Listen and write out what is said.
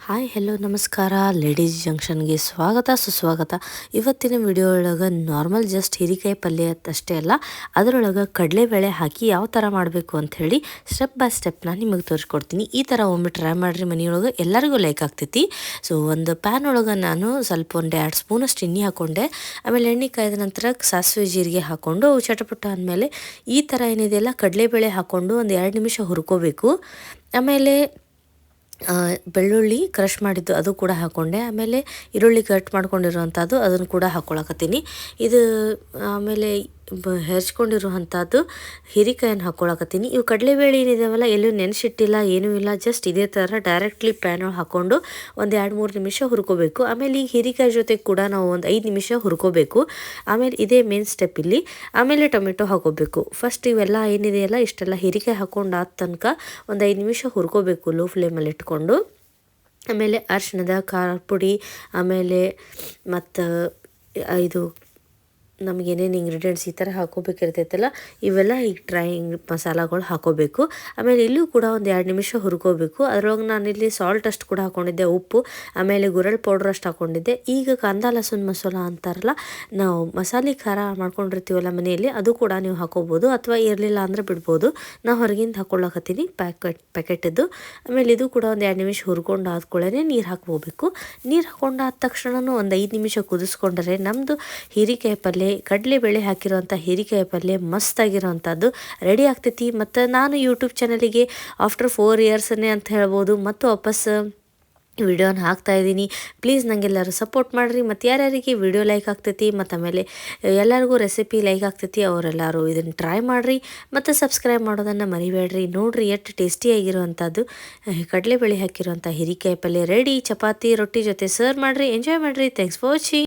Hi hello ನಮಸ್ಕಾರ. Ladies ಜಂಕ್ಷನ್ಗೆ ಸ್ವಾಗತ, ಸುಸ್ವಾಗತ. ಇವತ್ತಿನ ವಿಡಿಯೋ ಒಳಗೆ ನಾರ್ಮಲ್ ಜಸ್ಟ್ ಹೀರಿಕಾಯಿ ಪಲ್ಯ ಅಷ್ಟೇ ಅಲ್ಲ, ಅದರೊಳಗೆ ಕಡಲೆಬೇಳೆ ಹಾಕಿ ಯಾವ ಥರ ಮಾಡಬೇಕು ಅಂತ ಹೇಳಿ ಸ್ಟೆಪ್ ಬೈ ಸ್ಟೆಪ್ ನಾನು ನಿಮಗೆ ತೋರಿಸ್ಕೊಡ್ತೀನಿ. ಈ ಥರ ಒಮ್ಮೆ ಟ್ರೈ ಮಾಡಿರಿ ಮನೆಯೊಳಗೆ ಎಲ್ಲರಿಗೂ ಲೈಕ್ ಆಗ್ತೈತಿ. ಸೊ ಒಂದು ಪ್ಯಾನ್ ಒಳಗೆ ನಾನು ಸ್ವಲ್ಪ ಒಂದು ಎರಡು ಸ್ಪೂನಷ್ಟು ಎಣ್ಣೆ ಹಾಕ್ಕೊಂಡೆ ಆಮೇಲೆ ಎಣ್ಣೆ ಕಾಯ್ದ ನಂತರ ಸಾಸಿವೆ ಜೀರಿಗೆ ಹಾಕ್ಕೊಂಡು ಚಟಪಟ ಅಂದಮೇಲೆ ಈ ಥರ ಏನಿದೆಯಲ್ಲ ಕಡಲೆಬೇಳೆ ಹಾಕ್ಕೊಂಡು ಒಂದು ಎರಡು ನಿಮಿಷ ಹುರ್ಕೋಬೇಕು. ಆಮೇಲೆ ಬೆಳ್ಳುಳ್ಳಿ ಕ್ರಷ್ ಮಾಡಿದ್ದು ಅದು ಕೂಡ ಹಾಕ್ಕೊಂಡೆ ಆಮೇಲೆ ಈರುಳ್ಳಿ ಕಟ್ ಮಾಡ್ಕೊಂಡಿರುವಂಥದ್ದು ಅದನ್ನು ಕೂಡ ಹಾಕ್ಕೊಳಕತ್ತೀನಿ ಇದು, ಆಮೇಲೆ ಬ ಹೆಚ್ಕೊಂಡಿರುವಂಥದ್ದು ಹೀರಿಕಾಯನ್ನು ಹಾಕ್ಕೊಳಕತ್ತೀನಿ ಇವು ಕಡಲೆಬೇಳೆ ಏನಿದಾವಲ್ಲ, ಎಲ್ಲೂ ನೆನೆಸಿಟ್ಟಿಲ್ಲ, ಏನೂ ಇಲ್ಲ ಜಸ್ಟ್ ಇದೇ ಥರ ಡೈರೆಕ್ಟ್ಲಿ ಪ್ಯಾನ್ ಒಳಗೆ ಹಾಕ್ಕೊಂಡು ಒಂದು ಎರಡು ಮೂರು ನಿಮಿಷ ಹುರ್ಕೋಬೇಕು. ಆಮೇಲೆ ಈ ಹೀರಿಕಾಯಿ ಜೊತೆ ಕೂಡ ನಾವು ಒಂದು ಐದು ನಿಮಿಷ ಹುರ್ಕೋಬೇಕು. ಆಮೇಲೆ ಇದೇ ಮೇನ್ ಸ್ಟೆಪ್ ಇಲ್ಲಿ ಆಮೇಲೆ ಟೊಮೆಟೊ ಹಾಕೋಬೇಕು. ಫಸ್ಟ್ ಇವೆಲ್ಲ ಏನಿದೆಯಲ್ಲ ಇಷ್ಟೆಲ್ಲ ಹೀರಿಕಾಯಿ ಹಾಕ್ಕೊಂಡು ಆದ ತನಕ ಒಂದು ಐದು ನಿಮಿಷ ಹುರ್ಕೋಬೇಕು ಲೋ ಫ್ಲೇಮಲ್ಲಿ ಇಟ್ಕೊಂಡು. ಆಮೇಲೆ ಅರಿಶಿಣದ ಖಾರ ಪುಡಿ, ಆಮೇಲೆ ಮತ್ತು ಇದು ನಮ್ಗೆ ಏನೇನು ಇಂಗ್ರೀಡಿಯೆಂಟ್ಸ್ ಈ ಥರ ಹಾಕೋಬೇಕಿರ್ತೈತಲ್ಲ, ಇವೆಲ್ಲ ಈಗ ಡ್ರೈ ಮಸಾಲಗಳು ಹಾಕೋಬೇಕು. ಆಮೇಲೆ ಇಲ್ಲೂ ಕೂಡ ಒಂದು ಎರಡು ನಿಮಿಷ ಹುರ್ಕೋಬೇಕು. ಅದ್ರೊಳಗೆ ಇಲ್ಲಿ ಸಾಲ್ಟ್ ಅಷ್ಟು ಕೂಡ ಹಾಕ್ಕೊಂಡಿದ್ದೆ ಉಪ್ಪು, ಆಮೇಲೆ ಗುರಳ್ ಪೌಡ್ರ್ ಅಷ್ಟು ಹಾಕ್ಕೊಂಡಿದ್ದೆ ಈಗ ಕಾಂದ ಲಸೂನ್ ಮಸಾಲ ಅಂತಾರಲ್ಲ, ನಾವು ಮಸಾಲೆ ಖಾರ ಮಾಡ್ಕೊಂಡಿರ್ತೀವಲ್ಲ ಮನೆಯಲ್ಲಿ, ಅದು ಕೂಡ ನೀವು ಹಾಕೋಬೋದು, ಅಥವಾ ಇರಲಿಲ್ಲ ಅಂದರೆ ಬಿಡ್ಬೋದು. ನಾವು ಹೊರಗಿಂದ ಹಾಕ್ಕೊಳ್ಳೋಕತ್ತೀನಿ ಪ್ಯಾಕೆಟ್ ಪ್ಯಾಕೆಟದ್ದು. ಆಮೇಲೆ ಇದು ಕೂಡ ಒಂದು ಎರಡು ನಿಮಿಷ ಹುರ್ಕೊಂಡು ಆದ್ಕೊಳ್ಳೇ ನೀರು ಹಾಕ್ಕೋಬೇಕು ನೀರು ಹಾಕ್ಕೊಂಡು ಆದ ತಕ್ಷಣನೂ ಒಂದು ಐದು ನಿಮಿಷ ಕುದಿಸ್ಕೊಂಡ್ರೆ ನಮ್ಮದು ಹೀರಿಕಾಯಿ ಪಲ್ಯ ಕಡಲೆಬೇಳೆ ಹಾಕಿರುವಂಥ ಹೀರಿಕಾಯಿ ಪಲ್ಯ ಮಸ್ತಾಗಿರೋವಂಥದ್ದು ರೆಡಿ ಆಗ್ತೈತಿ. ಮತ್ತು ನಾನು ಯೂಟ್ಯೂಬ್ ಚಾನಲಿಗೆ ಆಫ್ಟರ್ ಫೋರ್ ಇಯರ್ಸನ್ನೇ ಅಂತ ಹೇಳ್ಬೋದು. ಮತ್ತು ವಾಪಸ್ ವಿಡಿಯೋನ ಹಾಕ್ತಾ ಇದ್ದೀನಿ. ಪ್ಲೀಸ್ ನನಗೆಲ್ಲರೂ ಸಪೋರ್ಟ್ ಮಾಡಿರಿ. ಮತ್ತು ಯಾರ್ಯಾರಿಗೆ ವಿಡಿಯೋ ಲೈಕ್ ಆಗ್ತೈತಿ ಮತ್ತು ಆಮೇಲೆ ಎಲ್ಲರಿಗೂ ರೆಸಿಪಿ ಲೈಕ್ ಆಗ್ತೈತಿ, ಅವರೆಲ್ಲರೂ ಇದನ್ನು ಟ್ರೈ ಮಾಡಿರಿ. ಮತ್ತು ಸಬ್ಸ್ಕ್ರೈಬ್ ಮಾಡೋದನ್ನು ಮರಿಬೇಡ್ರಿ. ನೋಡಿರಿ, ಎಷ್ಟು ಟೇಸ್ಟಿಯಾಗಿರುವಂಥದ್ದು ಕಡಲೆಬೇಳೆ ಹಾಕಿರುವಂಥ ಹಿರಿಕಾಯಿ ಪಲ್ಯ ರೆಡಿ ಚಪಾತಿ, ರೊಟ್ಟಿ ಜೊತೆ ಸರ್ವ್ ಮಾಡಿರಿ. ಎಂಜಾಯ್ ಮಾಡಿರಿ. Thanks for watching